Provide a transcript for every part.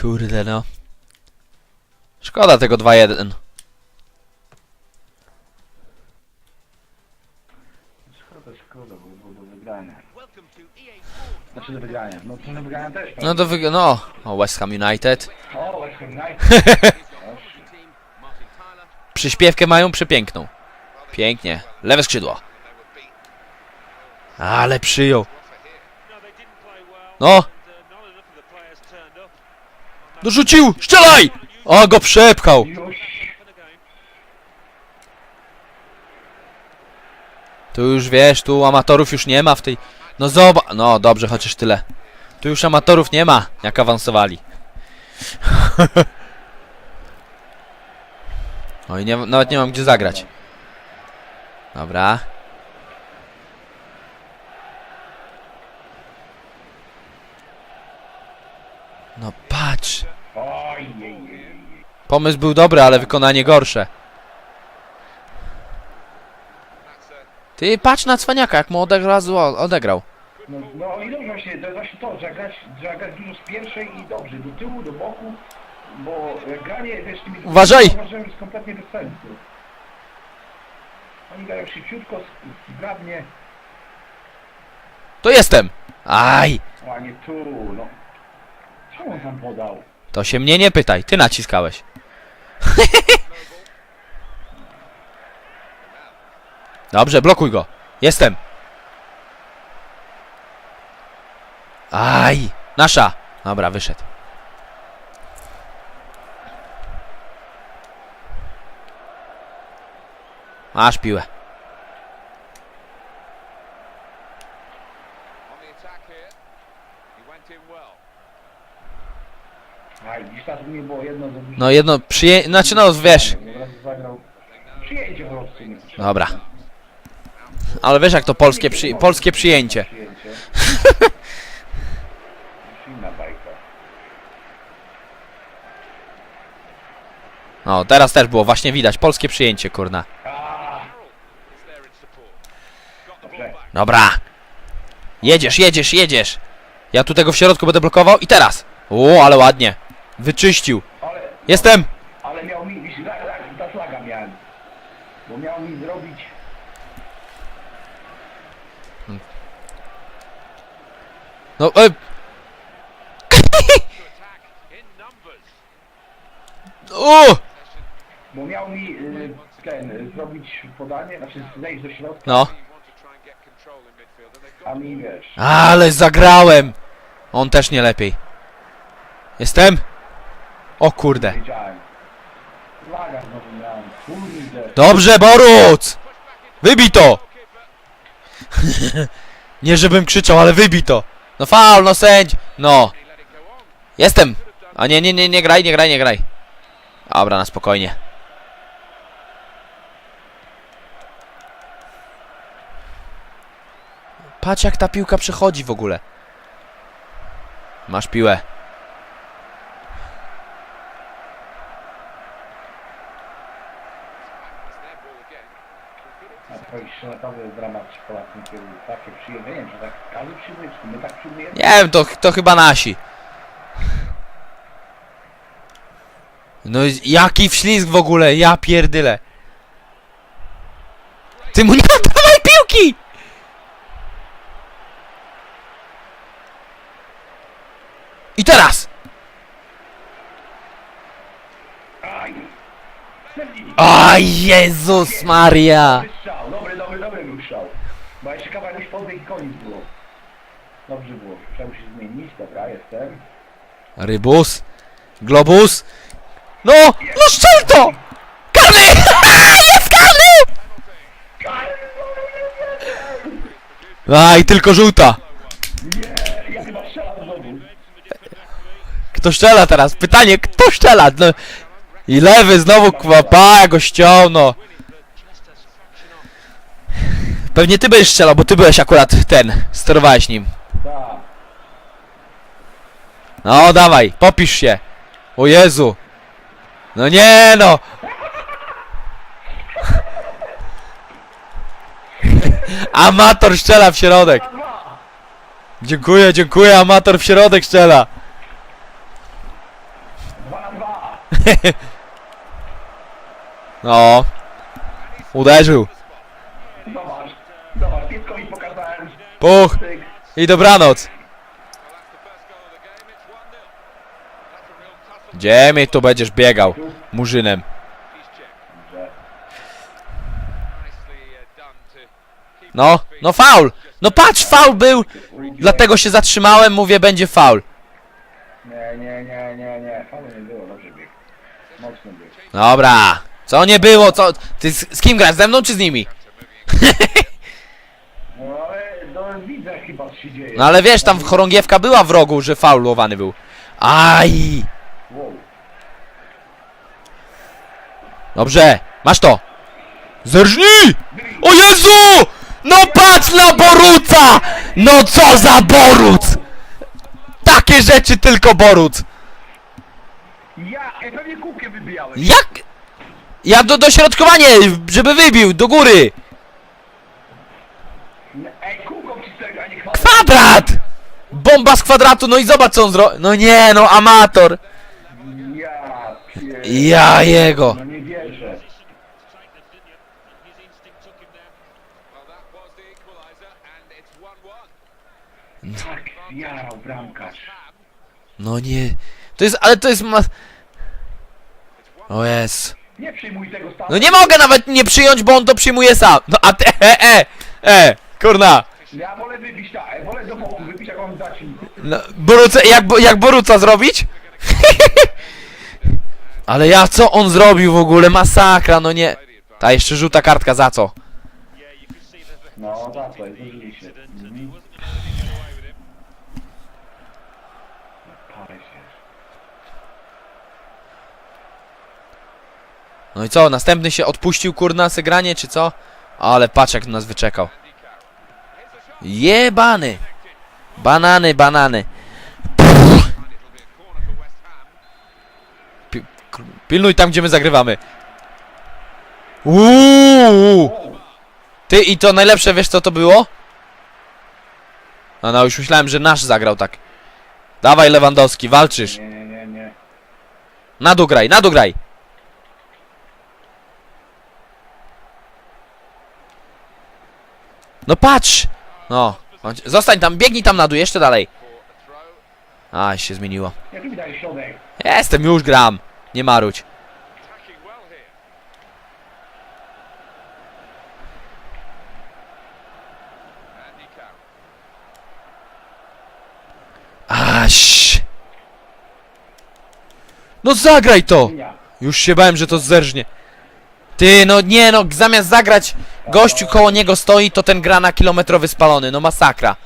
Kurde no. Szkoda tego 2-1. Szkoda, szkoda, bo było do wygrania. Znaczy do wygrania. No to do wygrania też. No to wyg... no. O, West Ham United. O, West Ham United. Przyśpiewkę mają przepiękną. Pięknie. Lewe skrzydło. Ale przyjął. No. Dorzucił! Strzelaj! O, go przepchał. Tu już wiesz, tu amatorów już nie ma w tej... No zobacz... No dobrze, chociaż tyle. Tu już amatorów nie ma, jak awansowali. Oj, nie, nawet nie mam gdzie zagrać. Dobra. No patrz. Oj, jej, jej. Pomysł był dobry, ale wykonanie gorsze. Ty patrz na cwaniaka, jak mu odegrał, odegrał. No, no i dobrze właśnie, to jest właśnie to, trzeba grać, trzeba grać dużo z pierwszej i dobrze, do tyłu, do boku, bo e, granie, wiesz, tymi Uważaj! uważam, jest kompletnie bez sensu. Oni grają szybciutko, zgrabnie, To jestem! Aj! a nie tu, no. Czemu on tam podał? To się mnie nie pytaj, ty naciskałeś. Dobrze, blokuj go. Jestem. Aj! Nasza! Dobra, wyszedł. Masz piłę. On the attack here. He went in well. Nie było jedno. No jedno przyję... Znaczy no wiesz. Przyjęcie. Dobra. Ale wiesz jak to polskie, przy... polskie przyjęcie. Przyjęcie. No, teraz też było właśnie widać. Polskie przyjęcie, kurna. Dobra. Jedziesz, jedziesz, jedziesz. Ja tu tego w środku będę blokował i teraz. O, ale ładnie. Wyczyścił. Ale, Jestem. ale miał mi, la, la, ta flaga miałem. Bo miał mi zrobić... No, e, o! Bo miał mi y, ten, y, zrobić podanie, znaczy zejść do środka, No. A mi wiesz. Ale zagrałem. On też nie lepiej. Jestem. O kurde. Dobrze, Boruc! Wybij to! nie żebym krzyczał, ale wybij to! No faul, no sędź! No! Jestem! A nie, nie, nie, nie graj, nie graj, nie graj. Dobra, na spokojnie. Patrz jak ta piłka przechodzi w ogóle. Masz piłę. Twoi szalatowy dramat Polacy kierują takie przyjemne, nie wiem, że tak każdy przyjmuje, czy my tak przyjmujemy. Nie wiem, to, to chyba nasi. No i jaki wślizg w ogóle, ja pierdyle. Ty mu nie oddawaj piłki! I teraz! Aj! Aj, Jezus Maria! Jestem. Rybus? Globus? No! No strzel to! Karny! Jest karny! Aj, tylko żółta! Kto strzela teraz? Pytanie, kto strzela? No. I lewy znowu kwapa, go ściął, no. Pewnie ty będziesz strzelał, bo ty byłeś akurat ten, sterowałeś nim. No, dawaj, popisz się. O Jezu. No nie no. Amator strzela w środek. Dziękuję, dziękuję, amator w środek strzela. No. Uderzył. Puch. I dobranoc. Gdzie mi tu będziesz biegał? Murzynem. No, no faul. No patrz, faul był. Dlatego się zatrzymałem, mówię, będzie faul. Nie, nie, nie, nie, nie. Fajnie nie było, dobrze bieg. Mocno. Dobra. Co nie było, co... Ty z, z kim grasz, ze mną czy z nimi? No ale widzę chyba się dzieje. No ale wiesz, tam chorągiewka była w rogu, że faulowany był. Aj! Dobrze, masz to! Zerżnij! O Jezu! No patrz na Boruca! No co za Boruc! Takie rzeczy tylko Boruc! Ja, ja pewnie kółkiem wybijałem. Jak? Ja do dośrodkowanie, żeby wybił, do góry! Ej, kółką ci tego, a nie kwadrat. Kwadrat! Bomba z kwadratu, no i zobacz co on zro... No nie, no amator! Ja, pier... Ja jego! No nie wierzę. Tak, jarał bramkarz. No nie... To jest, ale to jest ma... O jest. Nie przyjmuj tego stanu. No nie mogę nawet nie przyjąć, bo on to przyjmuje sam. No a te, e, e, e, kurna. Ja wolę wybić tak, wolę do boku wybić, jak mam dać. No, Boruce, jak, jak Boruca zrobić? Ale ja co on zrobił w ogóle? Masakra, no nie. Ta jeszcze żółta kartka, za co? No, za się. Mhm. Się. No i co, następny się odpuścił, kurna, segranie, czy co? Ale patrz jak nas wyczekał. Jebany. Banany, banany. Pilnuj tam, gdzie my zagrywamy. Uuu. Ty i to najlepsze, wiesz co to było? No, no już myślałem, że nasz zagrał tak. Dawaj Lewandowski, walczysz. Nie, nie, nie, nie. Na dół graj, na dół graj. No patrz! No. Zostań tam, biegnij tam na dół, jeszcze dalej. A, się zmieniło. Jestem, już gram. Nie maruć. Aś. No zagraj to! Już się bałem, że to zerżnie. Ty, no nie no, zamiast zagrać gościu koło niego stoi, to ten gra na kilometrowy spalony, no masakra.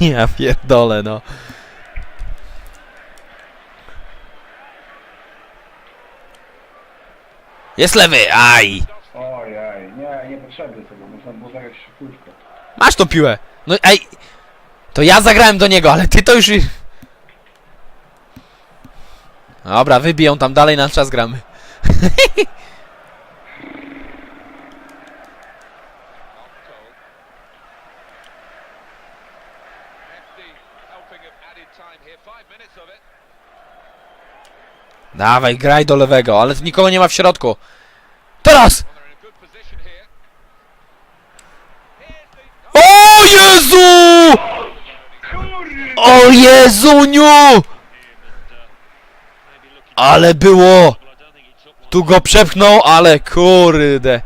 ja pierdolę, no. Jest lewy, aj! Ojej, nie, nie potrzebny tego, można było zagrać szybko. Masz tą piłę. No ej, to ja zagrałem do niego, ale ty to już... Dobra, wybiją tam dalej, na czas gramy. Dawaj, graj do lewego, ale nikogo nie ma w środku. Teraz! O Jezu! O Jezuniu! Ale było! Tu go przepchnął, ale kurde.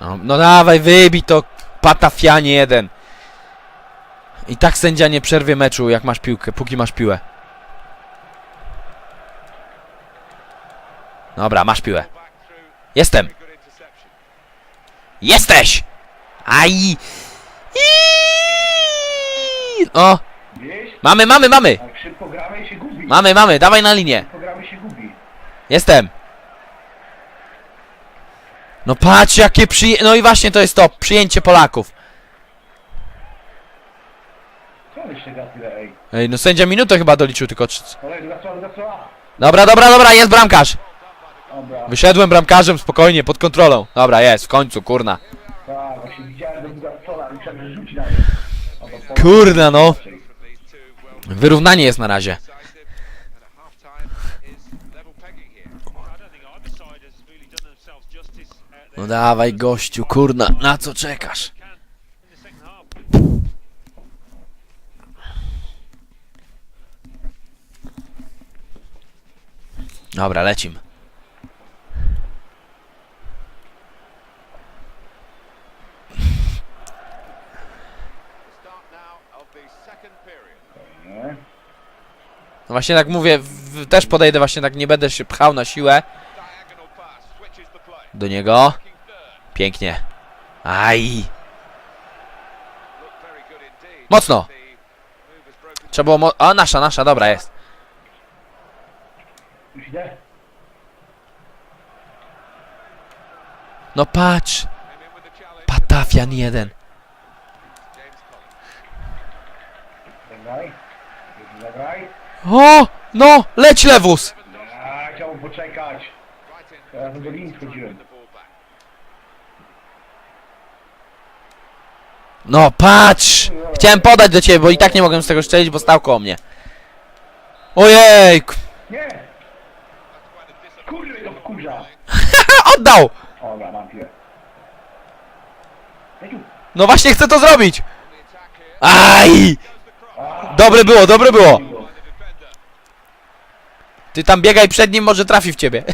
No, no dawaj, wybij to patafianie jeden. I tak sędzia nie przerwie meczu, jak masz piłkę, póki masz piłę. Dobra, masz piłę. Jestem. Jesteś! Aj! Iiii! O, mamy, mamy, mamy! Gubi. Mamy, mamy, dawaj na linię. Jestem. No patrz jakie przyję... No i właśnie to jest to, przyjęcie Polaków. Tyle, ej? Ej, no sędzia minutę chyba doliczył tylko. Co? Dobra, dobra, dobra, jest bramkarz. Dobra. Wyszedłem bramkarzem spokojnie, pod kontrolą. Dobra, jest, w końcu, kurna. Tak, właśnie widziałem, że druga stola, myślałem, że rzuci na mnie. To po- Kurna, no. Wyrównanie jest na razie. No dawaj, gościu, kurna, na co czekasz? Dobra, lecim. No właśnie tak mówię, w, też podejdę właśnie tak, nie będę się pchał na siłę do niego. Pięknie. Aj. Mocno. Trzeba było mo- O, nasza, nasza, dobra jest. No patrz, patafian jeden. O, no, leć lewus. A, chciałbym poczekać. Teraz do linii. No patrz, chciałem podać do ciebie, bo i tak nie mogłem z tego strzelić, bo stał koło mnie. Ojej, Nie! Kurde, to wkurza. oddał. Dobra, mam piłę. Jedziu. No właśnie chcę to zrobić. Aj, dobre było, dobre było. Ty tam biegaj przed nim, może trafi w ciebie.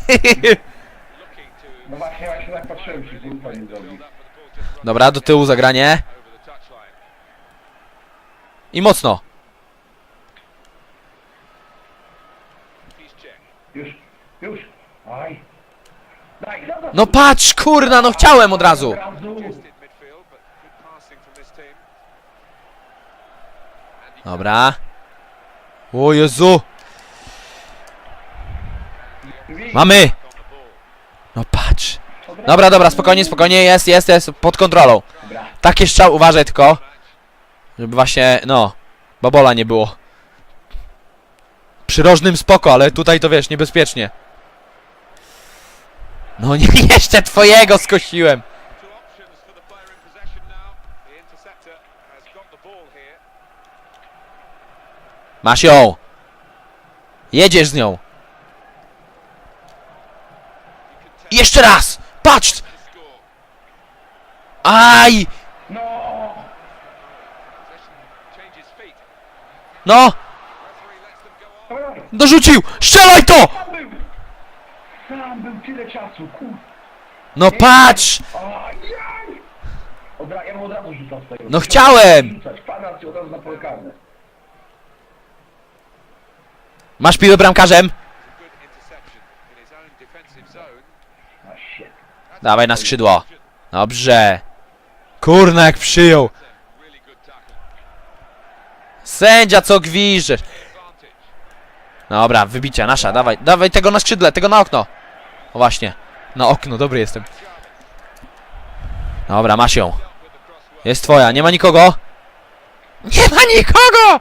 No właśnie, właśnie tak patrzyłem, czy Dobra, do tyłu zagranie. I mocno. He's checked. Już, już. Aj. Daj, daj, daj. No patrz, kurna, no chciałem od razu. Dobra. O Jezu. Mamy. No patrz. Dobra, dobra, spokojnie, spokojnie, jest, jest, jest, pod kontrolą. Takie strzał, uważaj tylko. Żeby właśnie, no, babola nie było. Przy rożnym spoko, ale tutaj to wiesz, niebezpiecznie. No nie, jeszcze twojego skosiłem. Masz ją. Jedziesz z nią. Jeszcze raz. Patrz. Aj. No. Dorzucił. Strzelaj to. Był! Tyle czasu. No patrz. Ja od razu z tego. No chciałem. Masz piłę bramkarzem. Dawaj na skrzydło. Dobrze. Kurna jak przyjął. Sędzia co gwiżdżesz. Dobra, wybicia nasza, dawaj, dawaj tego na skrzydle, tego na okno. O właśnie, na okno, dobry jestem. Dobra, masz ją. Jest twoja, nie ma nikogo? Nie ma nikogo!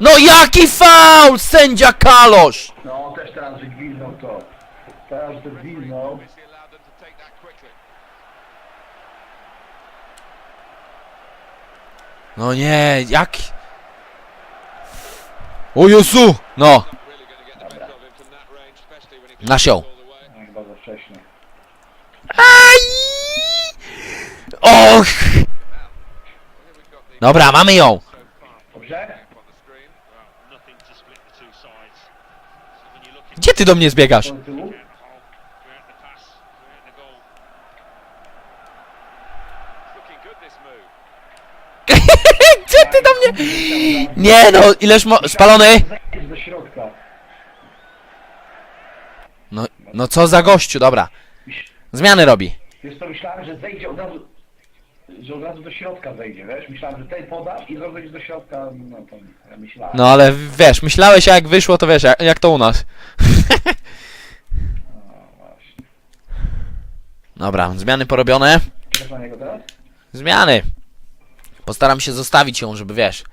No jaki faul, sędzia Kalosz! No, też teraz, że gwizdnął to. Teraz, że No nie, jak... O Jezu! No, the way. No, chyba za wcześnie. Aj! Och! Dobra, mamy ją. Dobrze? Gdzie ty do mnie zbiegasz? Gdzie ty do mnie? Nie no, ileż mo... Spalony? Zejdź do środka. No, no co za gościu, dobra. Zmiany robi. Wiesz co, myślałem, że zejdzie od razu... Że od razu do środka zejdzie, wiesz? Myślałem, że ten podasz i zejdzie do środka, no to ja myślałem. No ale wiesz, myślałeś a jak wyszło, to wiesz, jak, jak to u nas. No właśnie. Dobra, zmiany porobione. Czekasz na niego teraz? Zmiany. Postaram się zostawić ją, żeby wiesz.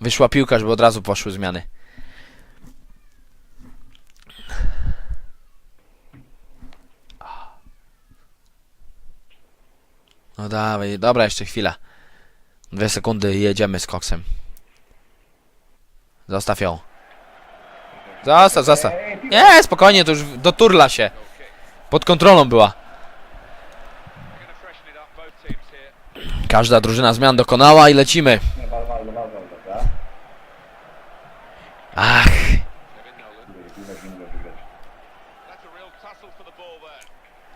Wyszła piłka, żeby od razu poszły zmiany. No dawaj, dobra, jeszcze chwila. Dwie sekundy i jedziemy z koksem. Zostaw ją. Zostaw, zostaw. Nie, spokojnie, to już doturla się. Pod kontrolą była. Każda drużyna zmian dokonała i lecimy. Ach,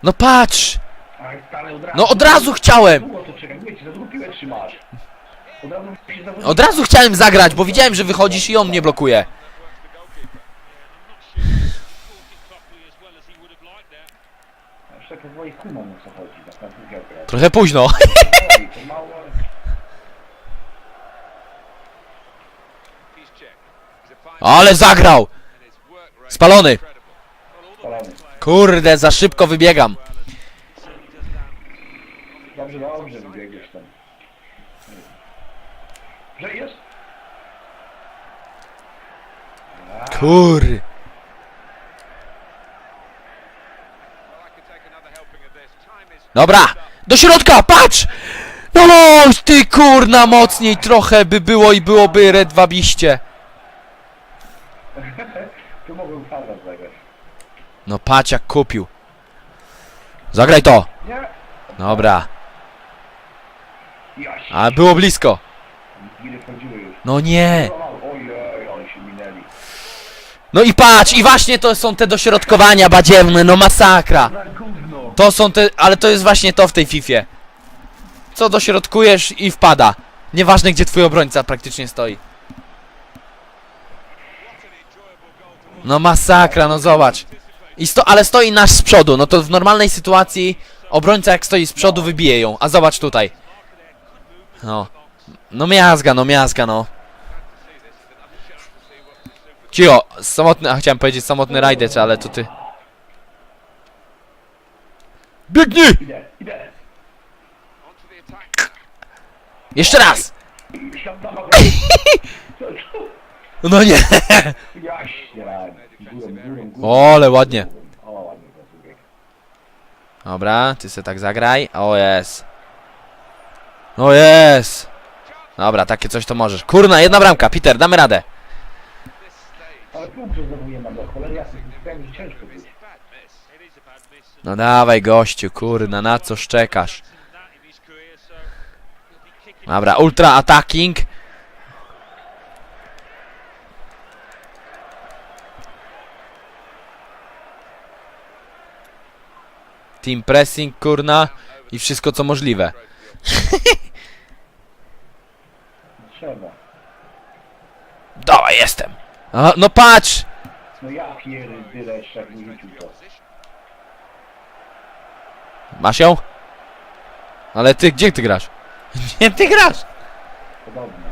no patrz! No od razu chciałem! Od razu chciałem zagrać, bo widziałem, że wychodzisz i on mnie blokuje. o co a fine Ale zagrał! Spalony! Kurde, za szybko wybiegam. Dobrze, dobrze wybiegłeś tam. Że jest? Kur... Dobra, do środka, patrz! No ty kurna, mocniej trochę by było i byłoby redwabiście. Tu kwadrant zagrać. No patrz jak kupił. Zagraj to. Nie? Dobra, Jaś. a było blisko. Gile wchodziły już. No nie. Ojej, oni się minęli. No i patrz, i właśnie to są te dośrodkowania badziewne, no masakra. To są te, ale to jest właśnie to w tej Fifie. Co dośrodkujesz i wpada. Nieważne gdzie twój obrońca praktycznie stoi. No masakra, no zobacz. I sto, ale stoi nasz z przodu, no to w normalnej sytuacji obrońca jak stoi z przodu wybije ją, a zobacz tutaj. No. No miazga, no miazga, no. Cio, samotny, a chciałem powiedzieć samotny rajdec, ale to ty. Biegnij! Idę, idę. Jeszcze raz! No nie! Jaś. Ja, górą, górą, górą. O, ale ładnie. O. Dobra, ty se tak zagraj. O jest. O jest. Dobra, takie coś to możesz. Kurna, jedna bramka, Peter, damy radę. Ale znowu nie mam, do cholery. Wiem, że ciężko No dawaj gościu, kurna, na co szczekasz? Dobra, ultra attacking. Team pressing, kurna. I wszystko co możliwe. Trzeba. Dawaj, jestem. A, no patrz! No ja jeszcze jak mi rzucił to. Masz ją? Ale ty, gdzie ty grasz? Gdzie ty grasz? Podobnie.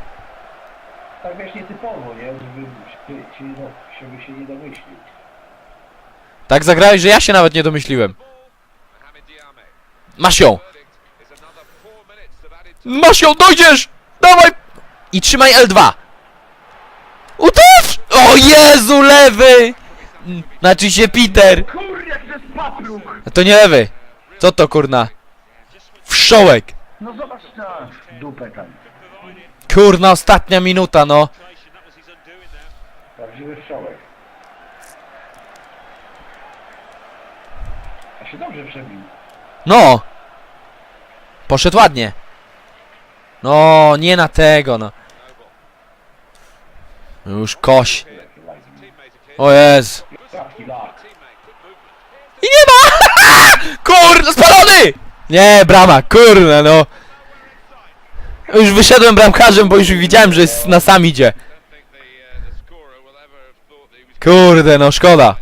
Tak wiesz, nietypowo, nie? Żeby się, się, no, żeby się nie domyślił. Tak zagrałeś, że ja się nawet nie domyśliłem. Masz ją! Masz ją, dojdziesz! Dawaj! I trzymaj L2. Uderz! O Jezu, lewy! Znaczy się Peter. To jest papruk! To nie lewy. Co to kurna? Wszołek. No zobacz na dupę tam. Kurna, ostatnia minuta, no. Prawdziwy wszołek. A się dobrze przebił. No. Poszedł ładnie. No, nie na tego, no. Już koś. O Jezu. Taki. I nie ma! Kurde, spalony! Nie, brama, kurde, no. Już wyszedłem bramkarzem, bo już widziałem, że jest na sam idzie. Kurde, no szkoda.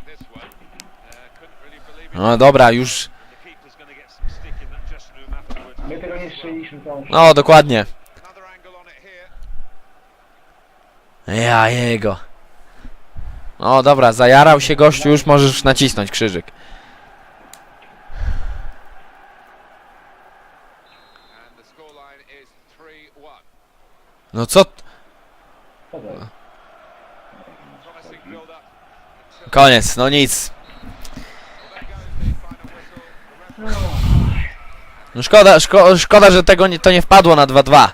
No dobra, już. No, dokładnie. Ja jego. No dobra, zajarał się gościu, już możesz nacisnąć krzyżyk. No co? Koniec, no nic. No szkoda, szko, szkoda, że tego nie, to nie wpadło na 2-2. Well,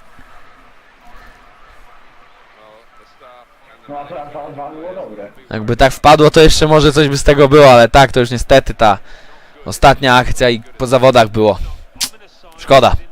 the staff and the No a to dwa, dwa było dobre. Jakby tak wpadło, to jeszcze może coś by z tego było, ale tak, to już niestety ta ostatnia akcja i po zawodach było. Szkoda.